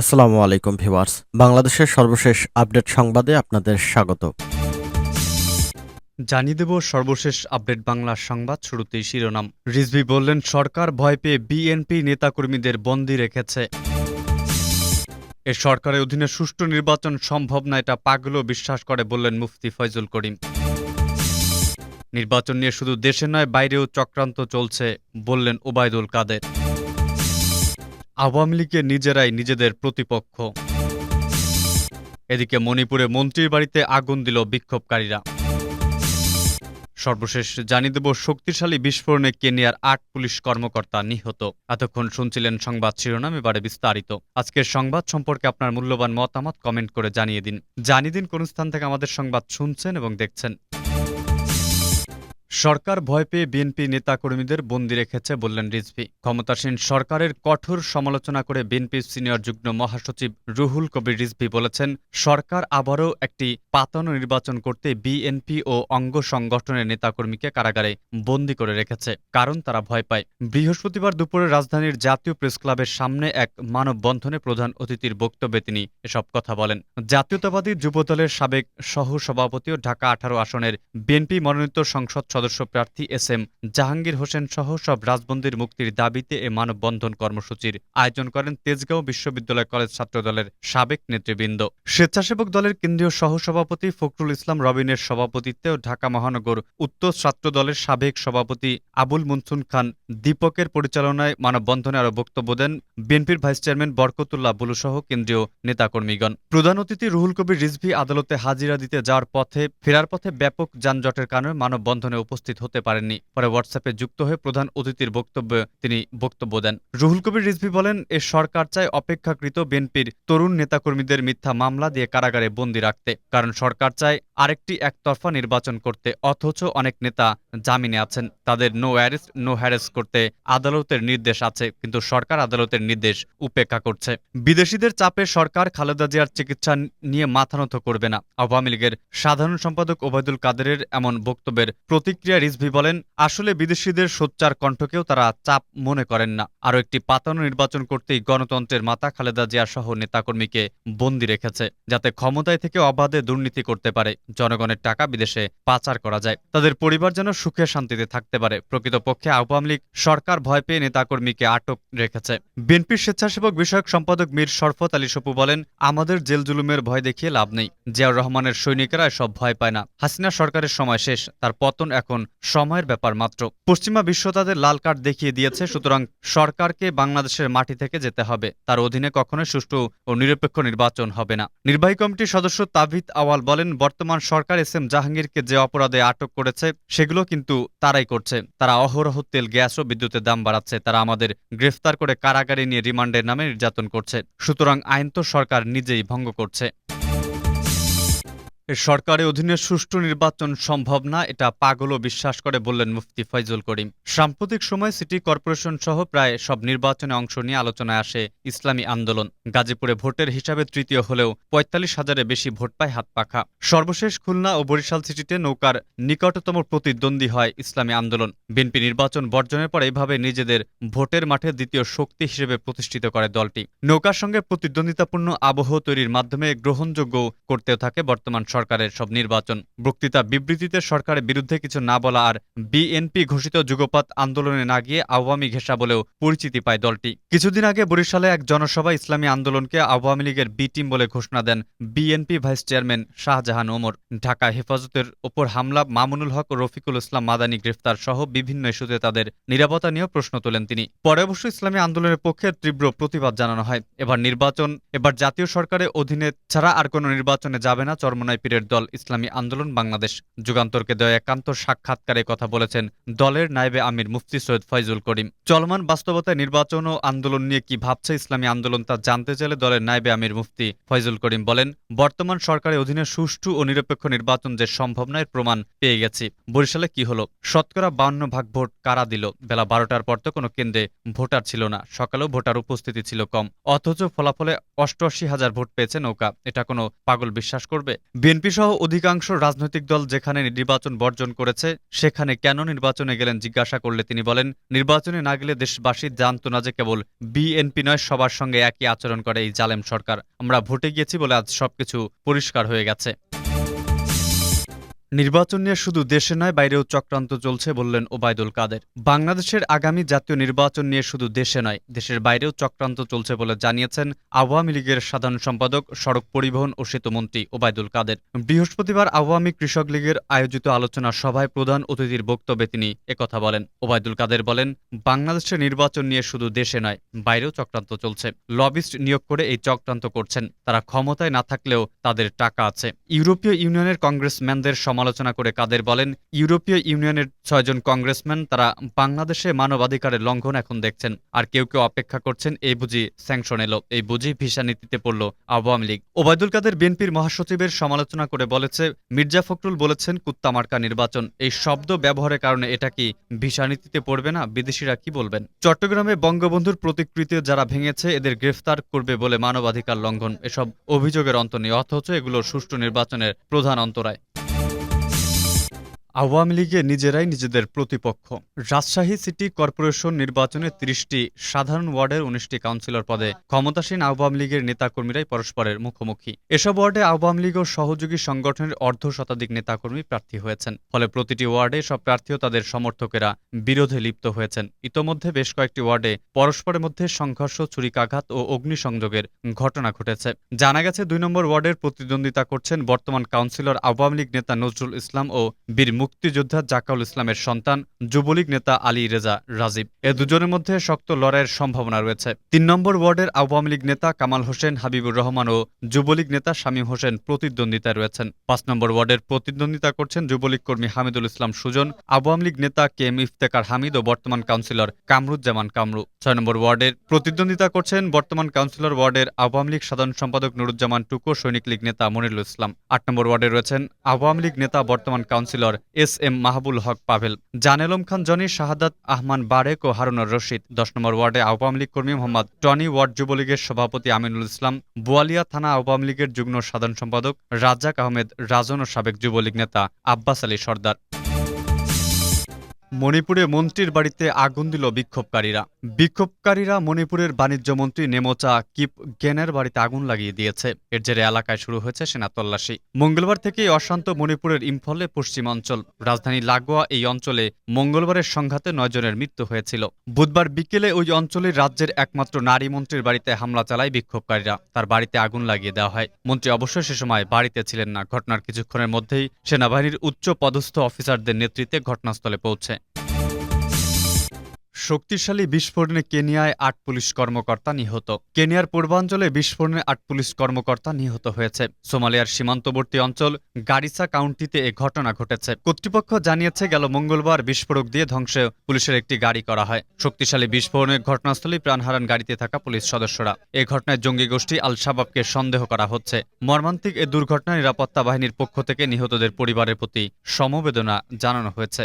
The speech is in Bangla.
আসসালামু আলাইকুম ভিউয়ার্স। বাংলাদেশের সর্বশেষ আপডেট সংবাদে আপনাদের স্বাগত। জানিয়ে দেব সর্বশেষ আপডেট বাংলা সংবাদ শুরুতেই শিরোনাম। রিজভি বললেন, সরকার ভয় পেয়ে বিএনপি নেতাকর্মীদের বন্দী রেখেছে। এ সরকারের অধীনে সুষ্ঠু নির্বাচন সম্ভব না, এটা পাগলও বিশ্বাস করে বললেন মুফতি ফয়জুল করিম। নির্বাচন নিয়ে শুধু দেশে নয়, বাইরেও চক্রান্ত চলছে বললেন ওবায়দুল কাদের। আওয়ামী লীগের নিজেরাই নিজেদের প্রতিপক্ষ। এদিকে মণিপুরে মন্ত্রীর বাড়িতে আগুন দিল বিক্ষোভকারীরা। সর্বশেষ জানিয়ে দেব, শক্তিশালী বিস্ফোরণে কেনিয়ার আট পুলিশ কর্মকর্তা নিহত। এতক্ষণ শুনছিলেন সংবাদ শিরোনাম, এবারে বিস্তারিত। আজকের সংবাদ সম্পর্কে আপনার মূল্যবান মতামত কমেন্ট করে জানিয়ে দিন। জানিয়ে দিন কোন স্থান থেকে আমাদের সংবাদ শুনছেন এবং দেখছেন। সরকার ভয় পেয়ে বিএনপি নেতাকর্মীদের বন্দি রেখেছে বললেন রিজভি। ক্ষমতাসীন সরকারের কঠোর সমালোচনা করে বিএনপির সিনিয়র যুগ্ম মহাসচিব রুহুল কবির রিজভি বলেছেন, সরকার আবারও একটি পাতানো নির্বাচন করতে বিএনপি ও অঙ্গ সংগঠনের নেতাকর্মীকে কারাগারে বন্দি করে রেখেছে, কারণ তারা ভয় পায়। বৃহস্পতিবার দুপুরে রাজধানীর জাতীয় প্রেস ক্লাবের সামনে এক মানববন্ধনে প্রধান অতিথির বক্তব্যে তিনি এসব কথা বলেন। জাতীয়তাবাদী যুবদলের সাবেক সহ সভাপতি ও ঢাকা আঠারো আসনের বিএনপি মনোনীত সংসদ সদস্য প্রার্থী এস এম জাহাঙ্গীর হোসেন সহ সব রাজবন্দির মুক্তির দাবিতে এ মানববন্ধন কর্মসূচির আয়োজন করেন তেজগাঁও বিশ্ববিদ্যালয় কলেজ ছাত্রদলের সাবেক নেতৃবৃন্দ। স্বেচ্ছাসেবক দলের কেন্দ্রীয় সহসভাপতি ফখরুল ইসলাম রবিনের সভাপতিত্বে ও ঢাকা মহানগর উত্তর ছাত্র দলের সাবেক সভাপতি আবুল মুনসুন খান দীপকের পরিচালনায় মানববন্ধনে আরও বক্তব্য দেন বিএনপির ভাইস চেয়ারম্যান বরকতুল্লাহ বুলু সহ কেন্দ্রীয় নেতাকর্মীগণ। প্রধান অতিথি রুহুল কবির রিজভি আদালতে হাজিরা দিতে যাওয়ার পথে, ফেরার পথে ব্যাপক যানজটের কারণে মানববন্ধনে উপস্থিত হতে পারেননি। পরে হোয়াটসঅ্যাপে যুক্ত হয়ে প্রধান অতিথির বক্তব্যে তিনি বক্তব্য দেন। রুহুল কবির রিজভি বলেন, এ সরকার চায় অপেক্ষাকৃত বিএনপির তরুণ নেতাকর্মীদের মিথ্যা মামলা দিয়ে কারাগারে বন্দী রাখতে। কারণ সরকার চায় আরেকটি একতরফা নির্বাচন করতে, অথচ অনেক নেতা জামিনে আছেন। তাদের নো অ্যারেস্ট, নো হ্যারেস করতে আদালতের নির্দেশ আছে, কিন্তু সরকার আদালতের নির্দেশ উপেক্ষা করছে। বিদেশিদের চাপে সরকার খালেদা জিয়ার চিকিৎসা নিয়ে মাথানত করবে না। আওয়ামী লীগের সাধারণ সম্পাদক ওবায়দুল কাদেরের এমন বক্তব্যের প্রতিক্রিয়া রিজভি বলেন, আসলে বিদেশিদের সোচ্চার কণ্ঠকেও তারা চাপ মনে করেন না। আরও একটি পাতানো নির্বাচন করতেই গণতন্ত্রের মাতা খালেদা জিয়া সহ নেতাকর্মীকে বন্দি রেখেছে, যাতে ক্ষমতায় থেকে অবাধে দুর্নীতি করতে পারে। জনগণের টাকা বিদেশে পাচার করা যায়। তাদের পরিবার যেন সুখে শান্তিতে থাকতে পারে। প্রকৃতপক্ষে আওয়ামী লীগ সরকার ভয় পেয়ে নেতাকর্মীকে আটক রেখেছে। বিএনপির স্বেচ্ছাসেবক বিষয়ক সম্পাদক মীর শরফত আলী সপু বলেন, আমাদের জেল জুলুমের ভয় দেখিয়ে লাভ নেই। জিয়াউর রহমানের সৈনিকেরা এসব ভয় পায় না। হাসিনা সরকারের সময় শেষ, তার পতন এখন সময়ের ব্যাপার মাত্র। পশ্চিমা বিশ্ব তাদের লাল কার্ড দেখিয়ে দিয়েছে, সুতরাং সরকারকে বাংলাদেশের মাটি থেকে যেতে হবে। তার অধীনে কখনোই সুষ্ঠু ও নিরপেক্ষ নির্বাচন হবে না। নির্বাহী কমিটির সদস্য তাভিদ আওয়াল বলেন, বর্তমান সরকার এস এম জাহাঙ্গীরকে যে অপরাধে আটক করেছে, সেগুলো কিন্তু তারাই করছে। তারা অহরহ তেল, গ্যাস ও বিদ্যুতের দাম বাড়াচ্ছে। তারা আমাদের গ্রেফতার করে কারাগারে নিয়ে রিমান্ডের নামে নির্যাতন করছে। সুতরাং আইন তো সরকার নিজেই ভঙ্গ করছে। সরকারের অধীনে সুষ্ঠু নির্বাচন সম্ভব না, এটা পাগলও বিশ্বাস করে বললেন মুফতি ফয়জুল করিম। সাম্প্রতিক সময় সিটি কর্পোরেশন সহ প্রায় সব নির্বাচনে অংশ নিয়ে আলোচনায় আসে ইসলামী আন্দোলন। গাজীপুরে ভোটের হিসাবে তৃতীয় হলেও পঁয়তাল্লিশ হাজারে বেশি ভোট পায় হাত পাখা। সর্বশেষ খুলনা ও বরিশাল সিটিতে নৌকার নিকটতম প্রতিদ্বন্দ্বী হয় ইসলামী আন্দোলন। বিএনপি নির্বাচন বর্জনের পর এইভাবে নিজেদের ভোটের মাঠে দ্বিতীয় শক্তি হিসেবে প্রতিষ্ঠিত করে দলটি। নৌকার সঙ্গে প্রতিদ্বন্দ্বিতাপূর্ণ আবহ তৈরির মাধ্যমে গ্রহণযোগ্য করতেও থাকে বর্তমান সরকারের সব নির্বাচন বক্তৃতা বিবৃতিতে সরকারের বিরুদ্ধে কিছু না বলা আর বিএনপি ঘোষিত যুগপাত আন্দোলনে না গিয়ে আওয়ামী ঘেঁষা বলেও পরিচিতি পায় দলটি। কিছুদিন আগে বরিশালে এক জনসভা ইসলামী আন্দোলনকে আওয়ামী লীগের বি টিম বলে ঘোষণা দেন বিএনপি ভাইস চেয়ারম্যান শাহজাহান ওমর। ঢাকা হেফাজতের ওপর হামলা, মামুনুল হক, রফিকুল ইসলাম মাদানী গ্রেফতার সহ বিভিন্ন ইস্যুতে তাদের নিরাপত্তা নিয়েও প্রশ্ন তোলেন তিনি। পরে অবশ্য ইসলামী আন্দোলনের পক্ষে তীব্র প্রতিবাদ জানানো হয়। এবার নির্বাচন, এবার জাতীয় সরকারের অধীনে ছাড়া আর কোনো নির্বাচনে যাবে না চরমনাই পীরের দল ইসলামী আন্দোলন বাংলাদেশ। যুগান্তরকে দেওয়া একান্ত সাক্ষাৎকারে কথা বলেছেন দলের নায়েবে আমির মুফতি সৈয়দ ফয়জুল করিম। চলমান বাস্তবতায় নির্বাচন ও আন্দোলন নিয়ে কি ভাবছে ইসলামী আন্দোলন তা জানতে চাইলে দলের নায়েবে আমির মুফতি ফয়জুল করিম বলেন, বর্তমান সরকারের অধীনে সুষ্ঠু ও নিরপেক্ষ নির্বাচন যে সম্ভব নয় প্রমাণ পেয়ে গেছি। বরিশালে কি হলো? শতকরা বাউন্ন ভাগ ভোট কারা দিল? বেলা বারোটার পর তো কোনো কেন্দ্রে ভোটার ছিল না। সকালেও ভোটার উপস্থিতি ছিল কম। অথচ ফলাফলে অষ্টআশি হাজার ভোট পেয়েছে নৌকা। এটা কোনো পাগল বিশ্বাস করবে? বিএনপি বিএনপি সহ অধিকাংশ রাজনৈতিক দল যেখানে নির্বাচন বর্জন করেছে, সেখানে কেন নির্বাচনে গেলেন জিজ্ঞাসা করলে তিনি বলেন, নির্বাচনে না গেলে দেশবাসী জানত না যে কেবল বিএনপি নয়, সবার সঙ্গে একই আচরণ করে এই জালেম সরকার। আমরা ভোটে গিয়েছি বলে আজ সবকিছু পরিষ্কার হয়ে গেছে। নির্বাচন নিয়ে শুধু দেশে নয়, বাইরেও চক্রান্ত চলছে বললেন ওবায়দুল কাদের। বাংলাদেশের আগামী জাতীয় নির্বাচন নিয়ে শুধু দেশে নয়, দেশের বাইরেও চক্রান্ত চলছে বলে জানিয়েছেন আওয়ামী লীগের সাধারণ সম্পাদক, সড়ক পরিবহন ও সেতুমন্ত্রী ওবায়দুল কাদের। বৃহস্পতিবার আওয়ামী কৃষক লীগের আয়োজিত আলোচনা সভায় প্রধান অতিথির বক্তব্যে তিনি একথা বলেন। ওবায়দুল কাদের বলেন, বাংলাদেশের নির্বাচন নিয়ে শুধু দেশে নয়, বাইরেও চক্রান্ত চলছে। লবিস্ট নিয়োগ করে এই চক্রান্ত করছেন। তারা ক্ষমতায় না থাকলেও তাদের টাকা আছে। ইউরোপীয় ইউনিয়নের কংগ্রেসম্যানদের সমালোচনা করে কাদের বলেন, ইউরোপীয় ইউনিয়নের ছয়জন কংগ্রেসম্যান, তারা বাংলাদেশে মানবাধিকারের লঙ্ঘন এখন দেখছেন। আর কেউ কেউ অপেক্ষা করছেন, এই বুঝি স্যাংশন এলো, এই বুঝি ভিসা নীতিতে পড়ল আওয়ামী লীগ। ওবায়দুল কাদের বিএনপির মহাসচিবের সমালোচনা করে বলেছে, মির্জা ফখরুল বলেছেন, কুত্তামার্কা নির্বাচন। এই শব্দ ব্যবহারের কারণে এটা কি ভিসা নীতিতে পড়বে না? বিদেশিরা কি বলবেন? চট্টগ্রামে বঙ্গবন্ধুর প্রতিকৃতি যারা ভেঙেছে, এদের গ্রেফতার করবে বলে মানবাধিকার লঙ্ঘন। এসব অভিযোগের অন্ত নেই, অথচ এগুলো সুষ্ঠু নির্বাচনের প্রধান অন্তরায়। আওয়ামী লীগে নিজেরাই নিজেদের প্রতিপক্ষ। রাজশাহী সিটি কর্পোরেশন নির্বাচনে ত্রিশটি সাধারণ ওয়ার্ডের উনিশটি কাউন্সিলর পদে ক্ষমতাসীন আওয়ামী লীগের নেতাকর্মীরাই পরস্পরের মুখোমুখি। এসব ওয়ার্ডে আওয়ামী লীগ ও সহযোগী সংগঠনের অর্ধ শতাধিক নেতাকর্মী প্রার্থী হয়েছেন। ফলে প্রতিটি ওয়ার্ডে সব প্রার্থী তাদের সমর্থকেরা বিরোধে লিপ্ত হয়েছেন। ইতোমধ্যে বেশ কয়েকটি ওয়ার্ডে পরস্পরের মধ্যে সংঘর্ষ, ছুরিকাঘাত ও অগ্নিসংযোগের ঘটনা ঘটেছে। জানা গেছে, দুই নম্বর ওয়ার্ডের প্রতিদ্বন্দ্বিতা করছেন বর্তমান কাউন্সিলর আওয়ামী লীগ নেতা নজরুল ইসলাম ও বীর মুক্তিযোদ্ধা জাকাউল ইসলামের সন্তান যুবলীগ নেতা আলী রেজা রাজীব। এ দুজনের মধ্যে শক্ত লড়াইয়ের সম্ভাবনা রয়েছে। তিন নম্বর ওয়ার্ডের আওয়ামী লীগ নেতা কামাল হোসেন, হাবিবুর রহমান ও যুবলীগ নেতা শামীম হোসেন প্রতিদ্বন্দ্বিতায় রয়েছেন। পাঁচ নম্বর ওয়ার্ডের প্রতিদ্বন্দ্বিতা করছেন যুবলীগ কর্মী হামিদুল ইসলাম সুজন, আওয়ামী লীগ নেতা কে এম ইফতেকার হামিদ ও বর্তমান কাউন্সিলর কামরুজ্জামান কামরু। ছয় নম্বর ওয়ার্ডের প্রতিদ্বন্দ্বিতা করছেন বর্তমান কাউন্সিলর ওয়ার্ডের আওয়ামী লীগ সাধারণ সম্পাদক নুরুজ্জামান টুকো সৈনিক লীগ নেতা মনিরুল ইসলাম। আট নম্বর ওয়ার্ডে রয়েছেন আওয়ামী লীগ নেতা বর্তমান councillor S M Mahbul Haque Pavel, জানেলম Khan, Jony Shahadat, Ahman Barek ও হারুনুর রশিদ। দশ নম্বর ওয়ার্ডে আওয়ামী লীগ কর্মী মোহাম্মদ টনি ওয়ার্ড যুবলীগের সভাপতি আমিনুল ইসলাম, বোয়ালিয়া থানা আওয়ামী লীগের যুগ্ম সাধারণ সম্পাদক রাজ্জাক আহমেদ, রাজন ও সাবেক যুবলীগ নেতা আব্বাস আলী সর্দার। মণিপুরে মন্ত্রীর বাড়িতে আগুন দিল বিক্ষোভকারীরা। বিক্ষোভকারীরা মণিপুরের বাণিজ্য মন্ত্রী নেমোচা কিপ গেনের বাড়িতে আগুন লাগিয়ে দিয়েছে। এর জেরে এলাকায় শুরু হয়েছে সেনা তল্লাশি। মঙ্গলবার থেকেই অশান্ত মণিপুরের ইম্ফলে পশ্চিমাঞ্চল। রাজধানী লাগোয়া এই অঞ্চলে মঙ্গলবারের সংঘাতে নয়জনের মৃত্যু হয়েছিল। বুধবার বিকেলে ওই অঞ্চলের রাজ্যের একমাত্র নারী মন্ত্রীর বাড়িতে হামলা চালায় বিক্ষোভকারীরা। তার বাড়িতে আগুন লাগিয়ে দেওয়া হয়। মন্ত্রী অবশ্য সে সময় বাড়িতে ছিলেন না। ঘটনার কিছুক্ষণের মধ্যেই সেনাবাহিনীর উচ্চ পদস্থ অফিসারদের নেতৃত্বে ঘটনাস্থলে পৌঁছে। শক্তিশালী বিস্ফোরণে কেনিয়ায় আট পুলিশ কর্মকর্তা নিহত। কেনিয়ার পূর্বাঞ্চলে বিস্ফোরণে আট পুলিশ কর্মকর্তা নিহত হয়েছে। সোমালিয়ার সীমান্তবর্তী অঞ্চল গারিসা কাউন্টিতে এ ঘটনা ঘটেছে। কর্তৃপক্ষ জানিয়েছে, গেল মঙ্গলবার বিস্ফোরক দিয়ে ধ্বংসে পুলিশের একটি গাড়ি করা হয়। শক্তিশালী বিস্ফোরণের ঘটনাস্থলে প্রাণ হারান গাড়িতে থাকা পুলিশ সদস্যরা। এ ঘটনায় জঙ্গি গোষ্ঠী আল শাবাবকে সন্দেহ করা হচ্ছে। মর্মান্তিক এ দুর্ঘটনা নিরাপত্তা বাহিনীর পক্ষ থেকে নিহতদের পরিবারের প্রতি সমবেদনা জানানো হয়েছে।